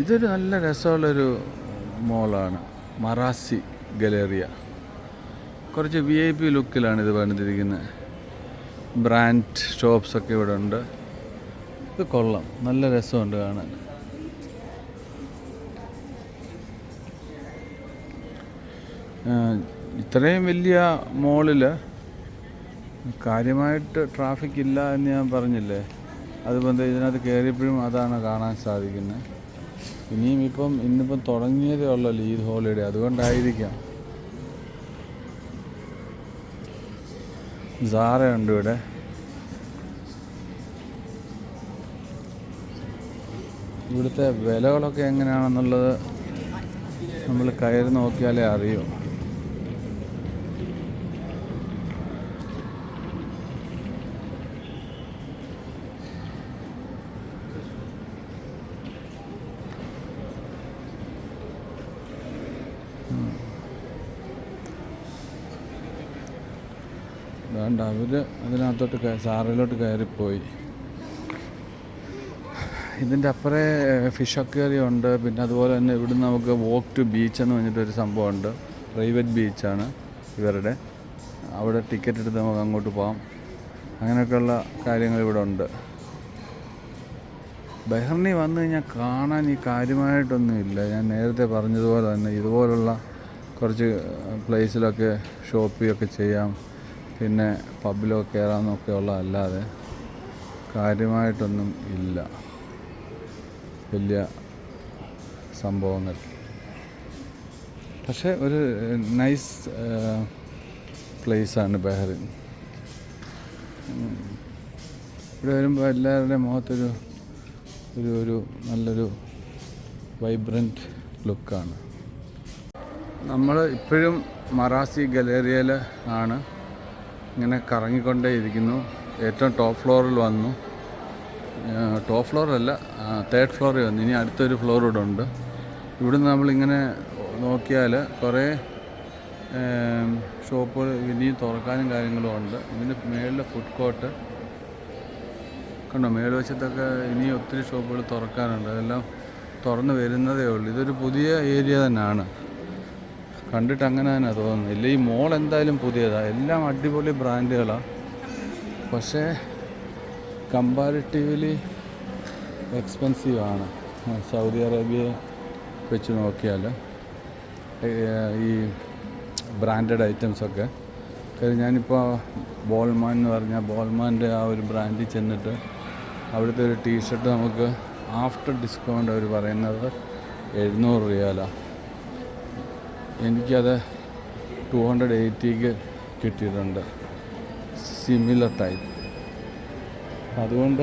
ഇതൊരു നല്ല രസമുള്ളൊരു മോളാണ്. Marassi Galleria. കുറച്ച് വി ഐ പി ലുക്കിലാണ് ഇത് പണിതിരിക്കുന്നത് ബ്രാൻഡ് ഷോപ്സൊക്കെ ഇവിടെ ഉണ്ട് ഇത് കൊള്ളാം. നല്ല രസമുണ്ട് കാണാൻ. ഇത്രയും വലിയ മോളിൽ കാര്യമായിട്ട് ട്രാഫിക് ഇല്ല എന്ന് ഞാൻ പറഞ്ഞില്ലേ? അതുകൊണ്ട് ഇതിനകത്ത് കയറിയപ്പോഴും അതാണ് കാണാൻ സാധിക്കുന്നത് ഇനിയും ഇപ്പം ഇന്നിപ്പം തുടങ്ങിയതേ ഉള്ളല്ലോ ഈദ് ഹോളിഡേ അതുകൊണ്ടായിരിക്കാം. സാറയുണ്ട് ഇവിടെ. ഇവിടുത്തെ വിലകളൊക്കെ എങ്ങനെയാണെന്നുള്ളത് നമ്മൾ കയറി നോക്കിയാലേ അറിയൂ. വേണ്ട അവർ അതിനകത്തോട്ട് സാറിലോട്ട് കയറിപ്പോയി. ഇതിന്റെ അപ്പുറേ ഫിഷ് അക്വേറിയം ഉണ്ട്. പിന്നെ അതുപോലെ തന്നെ ഇവിടുന്ന് നമുക്ക് വോക്ക് ടു ബീച്ച് എന്ന് പറഞ്ഞിട്ടൊരു സംഭവമുണ്ട്. പ്രൈവറ്റ് ബീച്ചാണ് ഇവരുടെ. അവിടെ ടിക്കറ്റ് എടുത്ത് നമുക്ക് അങ്ങോട്ട് പോകാം അങ്ങനെയൊക്കെയുള്ള കാര്യങ്ങൾ ഇവിടെ ഉണ്ട്. ബഹ്റിനി വന്നു കഴിഞ്ഞാൽ കാണാൻ ഈ കാര്യമായിട്ടൊന്നും ഇല്ല. ഞാൻ നേരത്തെ പറഞ്ഞതുപോലെ തന്നെ ഇതുപോലുള്ള കുറച്ച് പ്ലേസിലൊക്കെ ഷോപ്പിങ്ങൊക്കെ ചെയ്യാം. പിന്നെ പബ്ലോ കയറാമെന്നൊക്കെ ഉള്ള അല്ലാതെ കാര്യമായിട്ടൊന്നും ഇല്ല. വലിയ സംഭവങ്ങൾ. പക്ഷേ ഒരു നൈസ് പ്ലേസാണ് ബഹ്റിൻ. ഇവിടെ വരുമ്പോൾ എല്ലാവരുടെയും മുഖത്തൊരു ഒരു ഒരു നല്ലൊരു വൈബ്രന്റ് ലുക്കാണ്. നമ്മൾ ഇപ്പോഴും മറാസി ഗലേറിയയിൽ ആണ്. ഇങ്ങനെ കറങ്ങിക്കൊണ്ടേ ഇരിക്കുന്നു ഏറ്റവും ടോപ്പ് ഫ്ലോറിൽ വന്നു. ടോപ്പ് ഫ്ലോറല്ല തേർഡ് ഫ്ലോറിൽ വന്നു. ഇനി അടുത്തൊരു ഫ്ലോർ ഇവിടെ ഉണ്ട്. ഇവിടുന്ന് നമ്മളിങ്ങനെ നോക്കിയാൽ കുറേ ഷോപ്പുകൾ ഇനിയും തുറക്കാനും കാര്യങ്ങളും ഉണ്ട്. ഇതിന്റെ മേളിലെ ഫുഡ് കോർട്ട് കണ്ടോ? മേൽവശത്തൊക്കെ ഇനി ഒത്തിരി ഷോപ്പുകൾ തുറക്കാനുണ്ട്. അതെല്ലാം തുറന്ന് വരുന്നതേ ഉള്ളൂ. ഇതൊരു പുതിയ ഏരിയ തന്നെയാണ്. കണ്ടിട്ട് അങ്ങനെ തന്നെ തോന്നുന്നു. ഇല്ല ഈ മോൾ എന്തായാലും പുതിയതാണ് എല്ലാം അടിപൊളി ബ്രാൻഡുകളാണ് പക്ഷേ കമ്പാരിറ്റീവ്ലി എക്സ്പെൻസീവ് ആണ്. സൗദി അറേബ്യയെ വെച്ച് നോക്കിയാൽ ഈ ബ്രാൻഡഡ് ഐറ്റംസൊക്കെ കാര്യം ഞാനിപ്പോൾ ബോൾമാൻ എന്ന് പറഞ്ഞാൽ ബോൾമാന്റെ ആ ഒരു ബ്രാൻഡിൽ ചെന്നിട്ട് അവിടുത്തെ ഒരു ടീഷർട്ട് നമുക്ക് ആഫ്റ്റർ ഡിസ്കൗണ്ട് അവർ പറയുന്നത് എഴുന്നൂറ് റിയാലാണ് എനിക്കത് ടു ഹൺഡ്രഡ് എയ്റ്റിക്ക് കിട്ടിയിട്ടുണ്ട്. സിമിലർ ടൈപ്പ് അതുകൊണ്ട്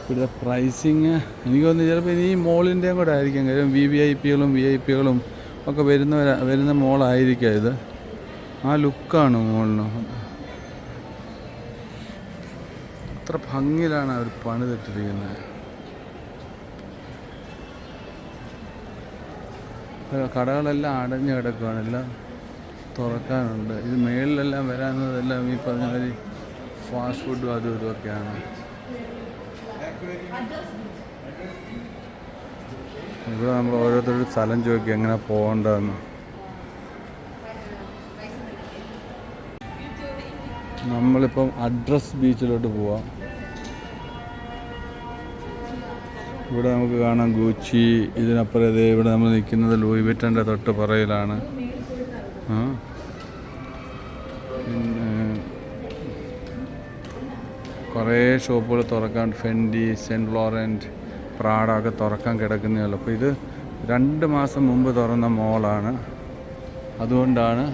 ഇവിടുത്തെ പ്രൈസിങ് എനിക്ക് തോന്നുന്നു ചിലപ്പോൾ ഇനി മോളിന്റെയും കൂടെ ആയിരിക്കും. കാര്യം വി വി ഐ പികളും വി ഐ പികളും ഒക്കെ വരുന്ന വരുന്ന മോളായിരിക്കാം ഇത്. ആ ലുക്കാണ് മോളിന് അത്ര ഭംഗിയിലാണ് അവർ പണിതിട്ടിരിക്കുന്നത്. കടകളെല്ലാം അടഞ്ഞു കിടക്കുകയാണ് എല്ലാം തുറക്കാനുണ്ട്. ഇത് മേളിലെല്ലാം വരാവുന്നതെല്ലാം ഈ പറഞ്ഞ മാതിരി ഫാസ്റ്റ് ഫുഡും അതും ഇതുമൊക്കെയാണ് ഇവിടെ നമ്മൾ ഓരോരുത്തരുടെ സ്ഥലം ചോദിക്കും എങ്ങനെ പോകേണ്ടതെന്ന്. നമ്മളിപ്പം അഡ്രസ് ബീച്ചിലോട്ട് പോവാം. ഇവിടെ നമുക്ക് കാണാം ഗൂച്ചി ഇതിനപ്പുറം ഇത് ഇവിടെ നമ്മൾ നിൽക്കുന്നത് ലൂയി വിറ്റന്റെ തൊട്ട് പറയിലാണ് പിന്നെ കുറേ ഷോപ്പുകൾ തുറക്കാൻ ഫെൻഡി സെന്റ് ഫ്ലോറന്റ് പ്രാഡ ഒക്കെ തുറക്കാൻ കിടക്കുന്നതല്ല. അപ്പോൾ ഇത് രണ്ട് മാസം മുമ്പ് തുറന്ന മോളാണ്. അതുകൊണ്ടാണ്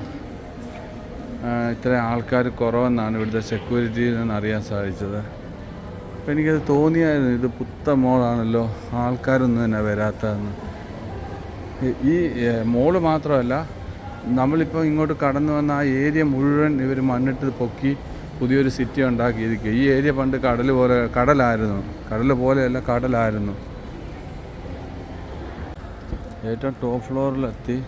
ഇത്ര ആൾക്കാർ കുറവെന്നാണ് ഇവിടുത്തെ സെക്യൂരിറ്റിയിൽ നിന്ന് അറിയാൻ സാധിച്ചത്. അപ്പോൾ എനിക്കത് തോന്നിയായിരുന്നു ഇത് പുത്ത മോളാണല്ലോ ആൾക്കാരൊന്നും തന്നെ വരാത്തതെന്ന്. ഈ- മോൾ മാത്രമല്ല നമ്മളിപ്പോൾ ഇങ്ങോട്ട് കടന്നു വന്ന ആ ഏരിയ മുഴുവൻ ഇവർ മണ്ണിട്ട് പൊക്കി പുതിയൊരു സിറ്റി ഉണ്ടാക്കിയിരിക്കുക. ഈ ഏരിയ പണ്ട് കടൽ പോലെ കടലായിരുന്നു. കടൽ പോലെയല്ല കടലായിരുന്നു. ഏറ്റവും ടോപ്പ് ഫ്ലോറിലെത്തി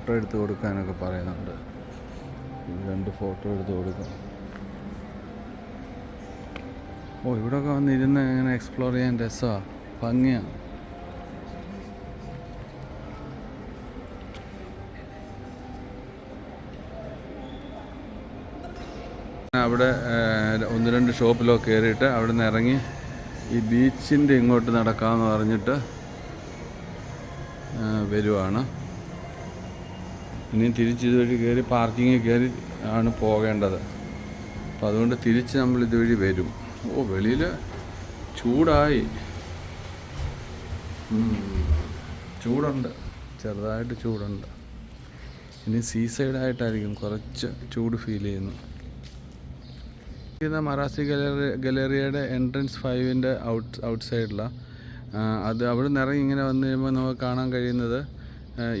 ഫോട്ടോ എടുത്ത് കൊടുക്കാനൊക്കെ പറയുന്നുണ്ട്. രണ്ട് ഫോട്ടോ എടുത്ത് കൊടുക്കും. ഓ ഇവിടെയൊക്കെ വന്നിരുന്ന് ഇങ്ങനെ എക്സ്പ്ലോർ ചെയ്യാൻ രസമാണ് ഭംഗിയാണ് അവിടെ ഒന്ന് രണ്ട് ഷോപ്പിലൊക്കെ കയറിയിട്ട് അവിടെ നിന്ന് ഇറങ്ങി ഈ ബീച്ചിന്റെ ഇങ്ങോട്ട് നടക്കാമെന്ന് പറഞ്ഞിട്ട് വരുവാണ്. ഇനിയും തിരിച്ച് ഇതുവഴി കയറി പാർക്കിങ്ങിൽ കയറി ആണ് പോകേണ്ടത്. അപ്പം അതുകൊണ്ട് തിരിച്ച് നമ്മൾ ഇതുവഴി വരും. ഓ വെളിയിൽ ചൂടായി. ചൂടുണ്ട്. ചെറുതായിട്ട് ചൂടുണ്ട്. ഇനി സീ സൈഡായിട്ടായിരിക്കും കുറച്ച് ചൂട് ഫീൽ ചെയ്യുന്നു മറാസി ഗലറി ഗലറിയുടെ എൻട്രൻസ് ഫൈവിന്റെ ഔട്ട് ഔട്ട് സൈഡിലാണ് അത് അവിടെ നിന്ന് ഇറങ്ങി ഇങ്ങനെ വന്നു കഴിയുമ്പോൾ നമുക്ക് കാണാൻ കഴിയുന്നത്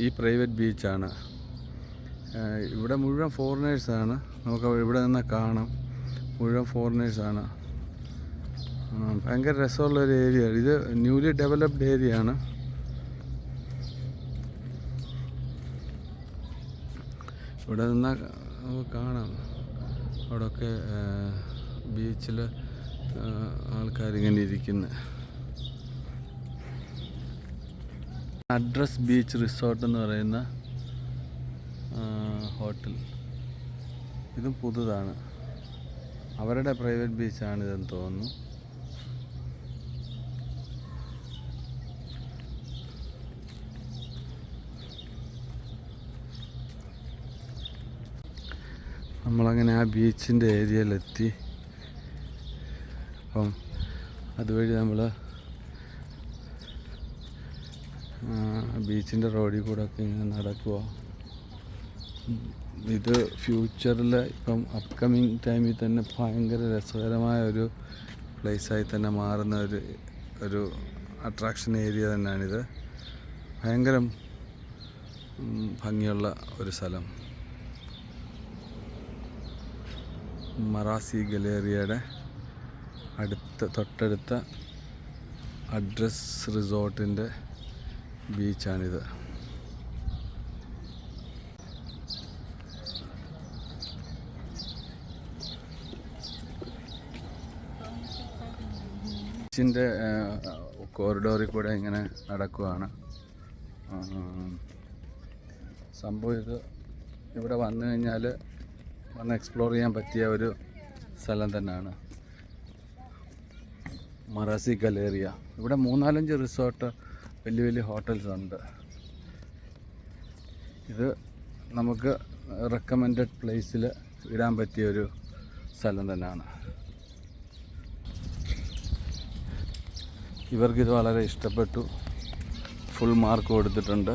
ഈ പ്രൈവറ്റ് ബീച്ചാണ്. ഇവിടെ മുഴുവൻ ഫോറിനേഴ്സാണ് നമുക്ക് ഇവിടെ നിന്ന് കാണാം. മുഴുവൻ ഫോറിനേഴ്സാണ് ഭയങ്കര രസമുള്ള ഒരു ഏരിയ ഇത് ന്യൂലി ഡെവലപ്ഡ് ഏരിയ ആണ്. ഇവിടെ നിന്ന് കാണാം. അവിടെയൊക്കെ ബീച്ചിൽ ആൾക്കാരിങ്ങനെ ഇരിക്കുന്നത് അഡ്രസ് ബീച്ച് റിസോർട്ട് എന്ന് പറയുന്ന ഹോട്ടൽ. ഇതും പുതുതാണ്. അവരുടെ പ്രൈവറ്റ് ബീച്ചാണ് ഇതെന്ന് തോന്നുന്നു. നമ്മളങ്ങനെ ആ ബീച്ചിന്റെ ഏരിയയിലെത്തി. അപ്പം അതുവഴി നമ്മൾ ബീച്ചിന്റെ റോഡിൽ കൂടെ ഒക്കെ ഇങ്ങനെ നടക്കുക ഇത് ഫ്യൂച്ചറിൽ ഇപ്പം അപ്കമിങ് ടൈമിൽ തന്നെ ഭയങ്കര രസകരമായ ഒരു പ്ലേസായി തന്നെ മാറുന്ന ഒരു ഒരു അട്രാക്ഷൻ ഏരിയ തന്നെയാണിത്. ഭയങ്കര ഭംഗിയുള്ള ഒരു സ്ഥലം. മറാസി ഗലേറിയയുടെ അടുത്ത തൊട്ടടുത്ത അഡ്രസ് റിസോർട്ടിന്റെ ബീച്ചാണിത് ബീച്ചിന്റെ കോറിഡോറിൽ കൂടെ ഇങ്ങനെ നടക്കുവാണ്. സംഭവം ഇത് ഇവിടെ വന്നു കഴിഞ്ഞാൽ വന്ന് എക്സ്പ്ലോർ ചെയ്യാൻ പറ്റിയ ഒരു സ്ഥലം തന്നെയാണ്. Marassi Galleria. ഇവിടെ മൂന്നാലഞ്ച് റിസോർട്ട് വലിയ വലിയ ഹോട്ടൽസ് ഉണ്ട്. ഇത് നമുക്ക് റെക്കമെൻഡഡ് പ്ലേസിൽ ഇടാൻ പറ്റിയ ഒരു സ്ഥലം തന്നെയാണ്. ഇവർക്കിത് വളരെ ഇഷ്ടപ്പെട്ടു. ഫുൾ മാർക്ക് കൊടുത്തിട്ടുണ്ട്.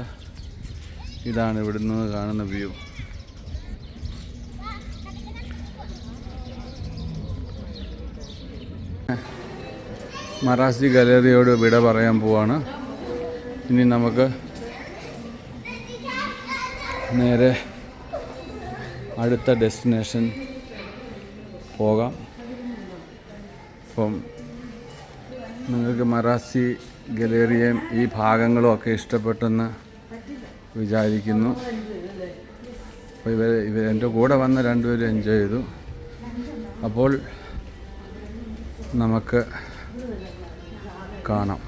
ഇതാണ് ഇവിടുന്ന് കാണുന്ന വ്യൂ മറാസി ഗാലറിയോട് വിട പറയാൻ പോവാണ്. ഇനി നമുക്ക് നേരെ അടുത്ത ഡെസ്റ്റിനേഷൻ പോകാം. അപ്പം നിങ്ങൾക്ക് മറാസി ഗലേറിയയും ഈ ഭാഗങ്ങളും ഒക്കെ ഇഷ്ടപ്പെട്ടെന്ന് വിചാരിക്കുന്നു. അപ്പോൾ ഇവർ ഇവർ എന്റെ കൂടെ വന്ന രണ്ടുപേരും എൻജോയ് ചെയ്തു. അപ്പോൾ നമുക്ക് കാണാം.